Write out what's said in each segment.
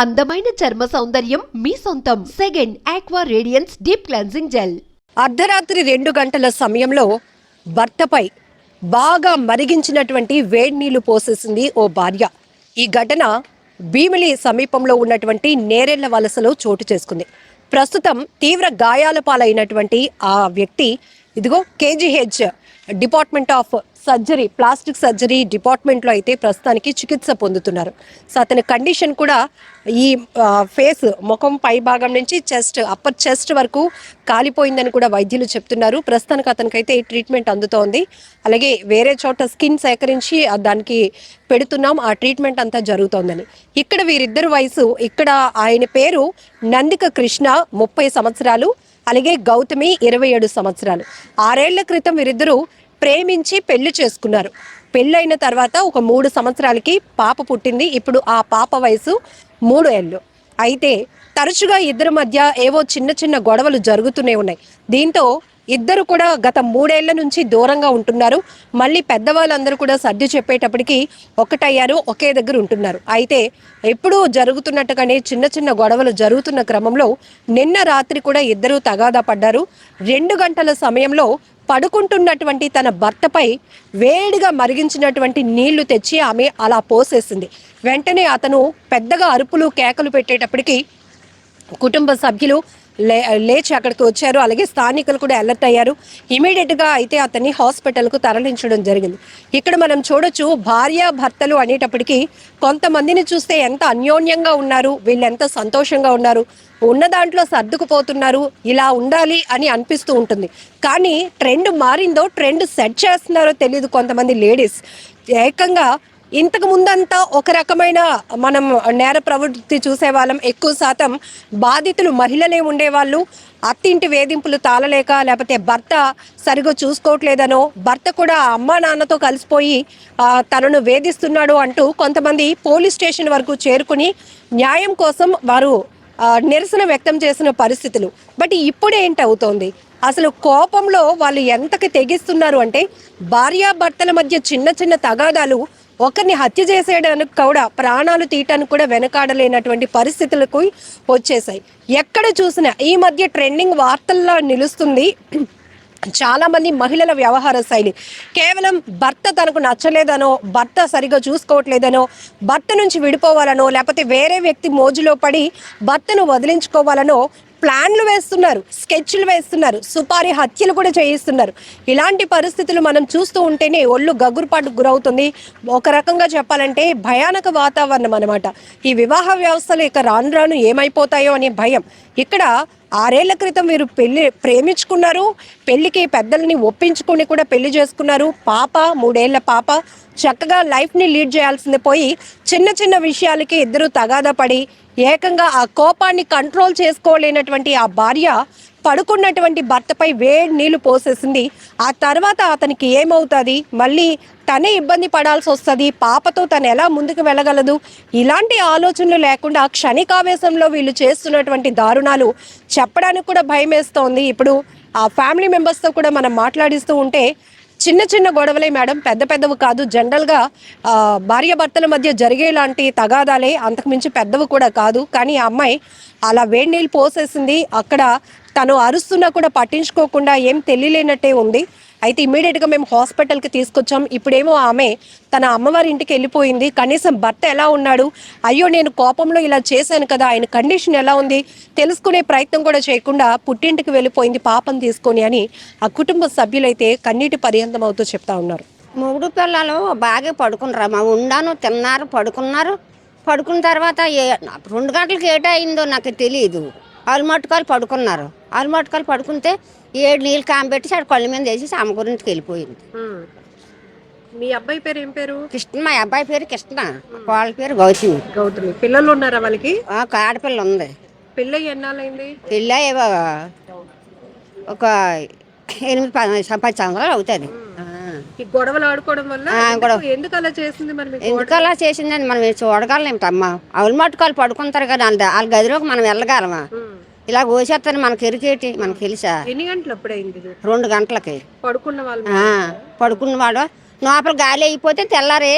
అందమైన చర్మ సౌందర్యం మీ సొంతం. Second aqua radiance deep cleansing gel అర్ధరాత్రి రెండు గంటల సమయంలో భర్తపై బాగా మరిగించినటువంటి వేడి నీళ్ళు పోసేసింది ఓ భార్య. ఈ ఘటన భీమిలి సమీపంలో ఉన్నటువంటి నేరెళ్ళ వలసలో చోటు చేసుకుంది. ప్రస్తుతం తీవ్ర గాయాల పాలైనటువంటి ఆ వ్యక్తి ఇదిగో KGH department of surgery plastic surgery డిపార్ట్మెంట్లో అయితే ప్రస్తుతానికి చికిత్స పొందుతున్నారు. సో అతని కండిషన్ కూడా ఈ ఫేస్ ముఖం పై భాగం నుంచి చెస్ట్ అప్పర్ చెస్ట్ వరకు కాలిపోయిందని కూడా వైద్యులు చెప్తున్నారు. ప్రస్తుతానికి అతనికైతే ట్రీట్మెంట్ అందుతోంది. అలాగే వేరే చోట స్కిన్ సేకరించి దానికి పెడుతున్నాం. ఆ ట్రీట్మెంట్ అంతా జరుగుతోందని. ఇక్కడ వీరిద్దరు వయసు ఇక్కడ ఆయన పేరు నందిక కృష్ణ ముప్పై సంవత్సరాలు. అలాగే గౌతమి ఇరవై ఏడు సంవత్సరాలు. ఆరేళ్ళ క్రితం వీరిద్దరూ ప్రేమించి పెళ్ళి చేసుకున్నారు. పెళ్ళైన తర్వాత ఒక మూడు సంవత్సరాలకి పాప పుట్టింది. ఇప్పుడు ఆ పాప వయసు మూడు ఏళ్ళు. అయితే తరచుగా ఇద్దరి మధ్య ఏవో చిన్న చిన్న గొడవలు జరుగుతూనే ఉన్నాయి. దీంతో ఇద్దరు కూడా గత మూడేళ్ళ నుంచి దూరంగా ఉంటున్నారు. మళ్ళీ పెద్దవాళ్ళందరూ కూడా సర్ది చెప్పేటప్పటికి ఒకటయ్యారు ఒకే దగ్గర ఉంటున్నారు. అయితే ఎప్పుడూ జరుగుతున్నట్టుగానే చిన్న చిన్న గొడవలు జరుగుతున్న క్రమంలో నిన్న రాత్రి కూడా ఇద్దరు తగాదా పడ్డారు. రెండు గంటల సమయంలో పడుకుంటున్నటువంటి తన భర్తపై వేడిగా మరిగించినటువంటి నీళ్ళు తెచ్చి ఆమె అలా పోసేసింది. వెంటనే అతను పెద్దగా అరుపులు కేకలు పెట్టేటప్పటికి కుటుంబ సభ్యులు లేచి అక్కడికి వచ్చారు. అలాగే స్థానికులు కూడా అలర్ట్ అయ్యారు. ఇమీడియట్గా అయితే అతన్ని హాస్పిటల్కు తరలించడం జరిగింది. ఇక్కడ మనం చూడొచ్చు భార్య భర్తలు అనేటప్పటికీ కొంతమందిని చూస్తే ఎంత అన్యోన్యంగా ఉన్నారు వీళ్ళు ఎంత సంతోషంగా ఉన్నారు ఉన్న దాంట్లో సర్దుకుపోతున్నారు ఇలా ఉండాలి అని అనిపిస్తూ ఉంటుంది. కానీ ట్రెండ్ మారిందో ట్రెండ్ సెట్ చేస్తున్నారో తెలియదు కొంతమంది లేడీస్ ఏకంగా ఇంతకు ముందంతా ఒక రకమైన మనం నేర ప్రవృత్తి చూసేవాళ్ళం. ఎక్కువ శాతం బాధితులు మహిళలే ఉండేవాళ్ళు. అత్తింటి వేధింపులు తాళలేక లేకపోతే భర్త సరిగా చూసుకోవట్లేదనో భర్త కూడా అమ్మా నాన్నతో కలిసిపోయి తనను వేధిస్తున్నాడు అంటూ కొంతమంది పోలీస్ స్టేషన్ వరకు చేరుకుని న్యాయం కోసం వారు నిరసన వ్యక్తం చేసిన పరిస్థితులు. బట్ ఇప్పుడు ఏంటవుతోంది అసలు కోపంలో వాళ్ళు ఎంతకి తెగిస్తున్నారు అంటే భార్యాభర్తల మధ్య చిన్న చిన్న తగాదాలు ఒకరిని హత్య చేసేయడానికి కూడా ప్రాణాలు తీయటానికి కూడా వెనకాడలేనటువంటి పరిస్థితులకు వచ్చేసాయి ఎక్కడ చూసినా ఈ మధ్య ట్రెండింగ్ వార్తల్లో నిలుస్తుంది చాలామంది మహిళల వ్యవహార శైలి. కేవలం భర్త తనకు నచ్చలేదనో భర్త సరిగా చూసుకోవట్లేదనో భర్త నుంచి విడిపోవాలనో లేకపోతే వేరే వ్యక్తి మోజులో పడి భర్తను వదిలించుకోవాలనో ప్లాన్లు వేస్తున్నారు స్కెచ్లు వేస్తున్నారు సుపారీ హత్యలు కూడా చేయిస్తున్నారు. ఇలాంటి పరిస్థితులు మనం చూస్తూ ఉంటేనే ఒళ్ళు గగురుపాటు గురవుతుంది. ఒక రకంగా చెప్పాలంటే భయానక వాతావరణం అనమాట ఈ వివాహ వ్యవస్థలు ఇక రాను రాను ఏమైపోతాయో అనే భయం. ఇక్కడ ఆరేళ్ళ క్రితం వీరు పెళ్ళి ప్రేమించుకున్నారు. పెళ్ళికి పెద్దల్ని ఒప్పించుకొని కూడా పెళ్ళి చేసుకున్నారు. పాప మూడేళ్ళ పాప. చక్కగా లైఫ్ని లీడ్ చేయాల్సింది పోయి చిన్న చిన్న విషయాలకి ఇద్దరు తగాదా పడి ఏకంగా ఆ కోపాన్ని కంట్రోల్ చేసుకోలేనటువంటి ఆ భార్య పడుకున్నటువంటి భర్తపై వేడి నీళ్ళు పోసేసింది. ఆ తర్వాత అతనికి ఏమవుతుంది? మళ్ళీ తనే ఇబ్బంది పడాల్సి వస్తుంది. పాపతో తను ఎలా ముందుకు వెళ్ళగలదు? ఇలాంటి ఆలోచనలు లేకుండా క్షణికావేశంలో వీళ్ళు చేస్తున్నటువంటి దారుణాలు చెప్పడానికి కూడా భయం వేస్తోంది. ఇప్పుడు ఆ ఫ్యామిలీ మెంబర్స్తో కూడా మనం మాట్లాడిస్తూ ఉంటే చిన్న చిన్న గొడవలే మేడం పెద్ద పెద్దవి కాదు. జనరల్గా భార్య భార్యాభర్తల మధ్య జరిగేలాంటి తగాదాలే అంతకుమించి పెద్దవి కూడా కాదు. కానీ ఆ అమ్మాయి అలా వేడి నీళ్ళు పోసేసింది. అక్కడ తను అరుస్తున్నా కూడా పట్టించుకోకుండా ఏం తెలియలేనట్టే ఉంది. అయితే ఇమీడియట్గా మేము హాస్పిటల్కి తీసుకొచ్చాం. ఇప్పుడేమో ఆమె తన అమ్మవారి ఇంటికి వెళ్ళిపోయింది. కనీసం భర్త ఎలా ఉన్నాడు? అయ్యో నేను కోపంలో ఇలా చేశాను కదా. ఆయన కండిషన్ ఎలా ఉంది? తెలుసుకునే ప్రయత్నం కూడా చేయకుండా పుట్టింటికి వెళ్ళిపోయింది పాపం తీసుకొని అని ఆ కుటుంబ సభ్యులైతే కన్నీటి పర్యంతం అవుతూ చెప్తా ఉన్నారు. మూడు పిల్లలు బాగా పడుకున్నారు? మా ఉండాను తిన్నారు పడుకున్నారు. పడుకున్న తర్వాత ఏ రెండు గంటలకు ఏట అయిందో నాకు తెలియదు వాళ్ళు మట్టుకాలు పడుకున్నారు. వాళ్ళు మట్టుకాలు పడుకుంటే ఏడు నీళ్ళు కాంబెట్టి ఆడ కళ్ళ మీద వేసి అమ్మ గురింటికి వెళ్ళిపోయింది. మీ అబ్బాయి పేరు ఏం పేరు? కృష్ణ మా అబ్బాయి పేరు కృష్ణ వాళ్ళ పేరు గౌతమి. గౌతమి. పిల్లలు ఉన్నారా వాళ్ళకి? ఆడపిల్ల ఉంది. పిల్ల ఎన్నాళ్ళైంది పిల్ల ఏవో ఒక ఎనిమిది పది పది సంవత్సరాలు అవుతుంది. ఈ గొడవలు ఆడుకోవడం వల్ల. ఎందుకు- అలా చేసింది మరి మీకు? ఎందుకు అలా చేసిందని మనం చూడగలం అవులు మట్టుకాలు పడుకుంటారు కదా వాళ్ళ వాళ్ళ గదిలోకి మనం వెళ్ళగలమా. ఇలా కోసేస్తాను మనకి ఎరికేటి మనకు తెలుసా? ఎన్ని గంటలు అప్పుడైంది? రెండు గంటలకి. పడుకున్న వాళ్ళు ఆ, పడుకున్నవాడు లోపల గాలి అయిపోతే తెల్లారే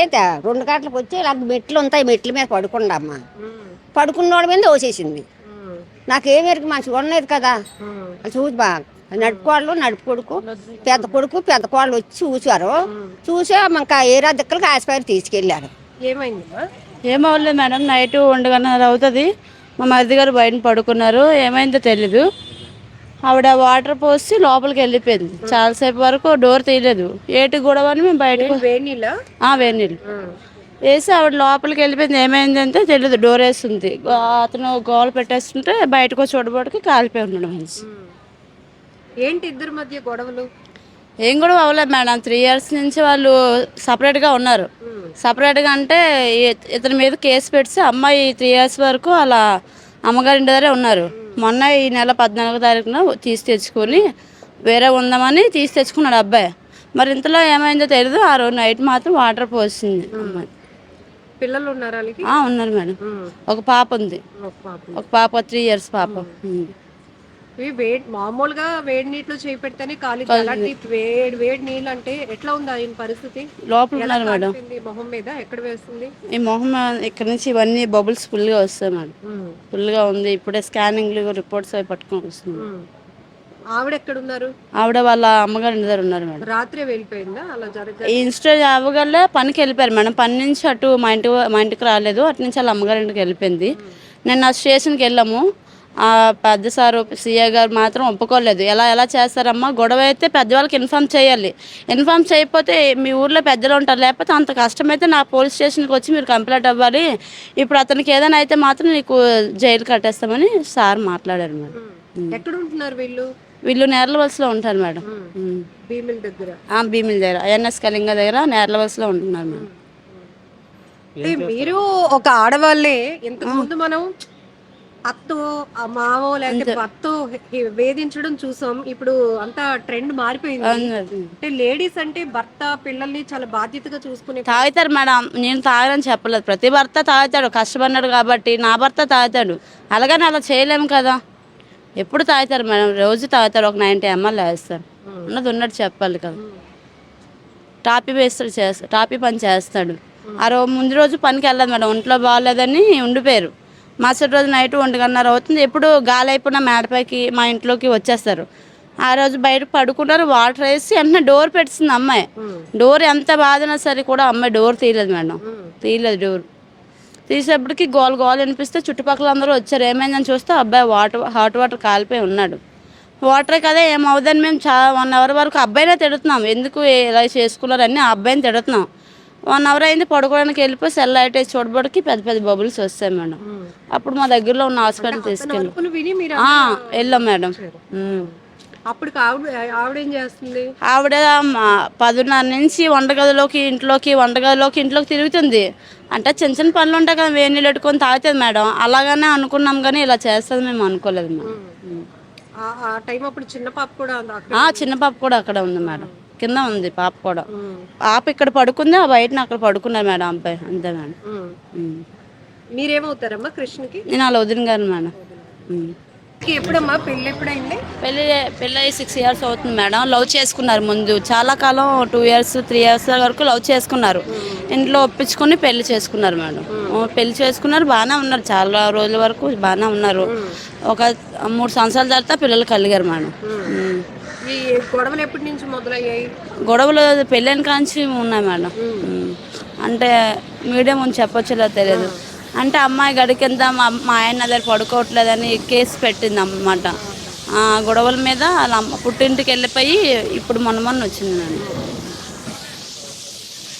రెండు గంటలకు వచ్చి ఇలా మెట్లు ఉంటాయి మెట్ల మీద పడుకుండమ్మా. పడుకున్నోడి మీద దోసేసింది నాకేం ఎరికి మంచి ఉండలేదు కదా. అది చూసి బాగా నడుపుకోళ్ళు నడుపు కొడుకు పెద్ద కొడుకు పెద్ద కోళ్ళు వచ్చి చూశారు. చూసి ఇంకా ఏరా దిక్కలకి ఆసుపత్రి తీసుకెళ్ళారు. ఏమైందమ్మా ఏమవ్వలేదు మేడం నైట్ ఒండుగన్నర అవుతుంది. మా మరిది గారు బయట పడుకున్నారు. ఏమైందో తెలీదు. ఆవిడ వాటర్ పోసి లోపలికి వెళ్ళిపోయింది. చాలాసేపు వరకు డోర్ తీయలేదు. ఏటి గొడవ అని మేము బయటకు నీళ్ళ? ఆ, వేడి నీళ్ళు. వేసి ఆవిడ లోపలికి వెళ్ళిపోయింది. ఏమైందంటే తెలియదు డోర్ వేస్తుంది. అతను గోల పెట్టేస్తుంటే బయటకు వచ్చి చూడబడికి కాలిపోయి ఉన్నాడు మనిషి. ఏంటి ఇద్దరి మధ్య గొడవలు? ఏం కూడా అవ్వలేదు మేడం. త్రీ ఇయర్స్ నుంచి వాళ్ళు సపరేట్గా ఉన్నారు. సపరేట్గా అంటే ఇతని మీద కేసు పెట్టి అమ్మాయి త్రీ ఇయర్స్ వరకు అలా అమ్మగారి ఇంటి దగ్గరే ఉన్నారు. మొన్న ఈ నెల పద్నాలుగో తారీఖున తీసి తెచ్చుకొని వేరే ఉందామని తీసి తెచ్చుకున్నాడు అబ్బాయి. మరి ఇంతలో ఏమైందో తెలియదు ఆ రోజు నైట్ మాత్రం వాటర్ పోసింది అమ్మాయి. పిల్లలు ఉన్నారా ఉన్నారు మేడం. ఒక పాప ఉంది. ఒక పాప. ఒక పాప త్రీ ఇయర్స్ పాప. ఇవి వేడి మామూలుగా వేడి నీటిలో చేయి పెడితేనే కాలి అలాంటి వేడి వేడి నీళ్ళు అంటే ఎట్లా ఉంది ఆయన పరిస్థితి? లోపల ఉన్నారు మేడం. మొహం మీద? ఎక్కడ వేస్తుంది? ఈ మొహం ఇక్కడ నుంచి ఇవన్నీ బబుల్స్ ఫుల్గా వస్తాయి మేడం. ఫుల్గా ఉంది. ఇప్పుడే స్కానింగ్లు రిపోర్ట్స్ అవి పట్టుకొని వస్తుంది ఆవిడ ఎక్కడ ఉన్నారు? ఆవిడ వాళ్ళ అమ్మగారి ఇంటి దగ్గర ఉన్నారు మేడం. రాత్రే వెళ్ళిపోయిందా? అలా జరగ ఈ ఇన్స్టెంట్ అవ్వగల పనికి వెళ్ళిపోయారు మేడం. పని నుంచి అటు మా ఇంటి మా ఇంటికి రాలేదు. అటు నుంచి వాళ్ళ అమ్మగారి ఇంటికి వెళ్ళిపోయింది. నేను ఆ స్టేషన్కి వెళ్ళాము. పెద్ద సారు సీఏ గారు మాత్రం ఒప్పుకోలేదు. ఎలా ఎలా చేస్తారమ్మా? గొడవ అయితే పెద్దవాళ్ళకి ఇన్ఫామ్ చేయాలి. ఇన్ఫామ్ చేయకపోతే మీ ఊర్లో పెద్దలు ఉంటారు. లేకపోతే అంత కష్టమైతే నా పోలీస్ స్టేషన్కి వచ్చి మీరు కంప్లైంట్ అవ్వాలి. ఇప్పుడు అతనికి ఏదైనా అయితే మాత్రం నీకు జైలు కట్టేస్తామని సార్ మాట్లాడారు మేడం. ఎక్కడ ఉంటున్నారు వీళ్ళు? వీళ్ళు నేర్లవలసలో ఉంటారు మేడం. భీమిల దగ్గర. ఆ, భీమిల దగ్గర ఐఎన్ఎస్ కళింగ దగ్గర నేర్లవలసలో ఉంటున్నారు మేడం. మీరు ఒక ఆడవాళ్ళే. ఇంతకు ముందు మనం అత్తో మావో లేకపోతే హె- వేధించడం చూసాం. ఇప్పుడు అంతా ట్రెండ్ మారిపోయింది. అంటే లేడీస్ అంటే భర్త పిల్లల్ని చాలా బాధ్యతగా చూసుకునే తాగుతారు మేడం. నేను తాగనని చెప్పలేదు. ప్రతి భర్త తాగుతాడు. కష్టపడినాడు కాబట్టి నా భర్త తాగుతాడు. అలాగని అలా చేయలేము కదా. ఎప్పుడు తాగుతారు మేడం? రోజు తాగుతారు. ఒక నైంటీ ఎంఎల్ వేస్తారు. ఉన్నది ఉన్నట్టు చెప్పాలి కదా. టాపీ వేస్తాడు చేస్తాడు టాపీ పని చేస్తాడు. ఆ రోజు ముందు రోజు పనికి వెళ్ళదు మేడం. ఒంట్లో బాగాలేదని ఉండిపోయారు. మరుసటి రోజు నైట్ ఒంటిగన్నర అవుతుంది. ఎప్పుడు గాలి అయిపోయిన మేడపైకి మా ఇంట్లోకి వచ్చేస్తారు. ఆ రోజు బయట పడుకున్నారు వాటర్ వేసి వెంటనే డోర్ పెట్టింది అమ్మాయి. డోర్ ఎంత బాధనా సరే కూడా అమ్మాయి డోర్ తీయలేదు మేడం. తీయలేదు డోర్. తీసేపటికి గోల్ గోల్ అనిపిస్తే చుట్టుపక్కల అందరూ వచ్చారు. ఏమైందని చూస్తే అబ్బాయి వాటర్ హాట్ వాటర్ కాలిపోయి ఉన్నాడు. వాటరే కదా ఏమవుదని మేము చా వన్ అవర్ వరకు అబ్బాయినే తిడుతున్నాం. ఎందుకు ఇలా చేసుకున్నారని ఆ అబ్బాయిని తిడుతున్నాం. వన్ అవర్ అయింది పడుకోవడానికి వెళ్ళిపోయి సెల్ లైట్ వేసి చూడబడికి పెద్ద పెద్ద బబుల్స్ వస్తాయి మేడం. అప్పుడు మా దగ్గరలో ఉన్న హాస్పిటల్ తీసుకెళ్ళి వెళ్ళాం మేడం. అప్పుడు ఆవిడ చేస్తుంది? ఆవిడ మా పదున్నర నుంచి వంటగదిలోకి ఇంట్లోకి వంటగదిలోకి ఇంట్లోకి తిరుగుతుంది. అంటే చిన్న చిన్న పనులు ఉంటాయి కదా వేడి నీళ్ళు పెట్టుకొని తాగుతుంది మేడం. అలాగనే అనుకున్నాం కానీ ఇలా చేస్తుంది మేము అనుకోలేదు మేడం. చిన్న పాప కూడా చిన్న పాప కూడా అక్కడ ఉంది మేడం. కింద ఉంది పాప కూడా. పాప ఇక్కడ పడుకుంది ఆ బయటన అక్కడ పడుకున్నారు మేడం అబ్బాయి అంతే మేడం. మీరేమవుతారమ్మా కృష్ణకి? నేను అలా వదిన గారు మేడం. ఎప్పుడమ్మా? పెళ్ళి ఎప్పుడైంది? పెళ్ళి పెళ్ళి సిక్స్ ఇయర్స్ అవుతుంది మేడం. లవ్ చేసుకున్నారు ముందు. చాలా కాలం టూ ఇయర్స్ త్రీ ఇయర్స్ వరకు లవ్ చేసుకున్నారు. ఇంట్లో ఒప్పించుకొని పెళ్ళి చేసుకున్నారు మేడం. పెళ్ళి చేసుకున్నారు బాగానే ఉన్నారు. చాలా రోజుల వరకు బాగానే ఉన్నారు. ఒక మూడు సంవత్సరాల తర్వాత పిల్లలు కలిగారు మేడం. ఈ గొడవలు ఎప్పటి నుంచి మొదలయ్యాయి? గొడవలు పెళ్ళైన కాంచి ఉన్నాయి మేడం. అంటే మీడియం అని చెప్పొచ్చులో తెలియదు. అంటే అమ్మాయి గడికింద మా మా ఆయన దగ్గర పడుకోవట్లేదని కేసు పెట్టింది అన్నమాట ఆ గొడవల మీద వాళ్ళ అమ్మ పుట్టింటికి వెళ్ళిపోయి ఇప్పుడు మొన్న మొన్న వచ్చింది మేడం.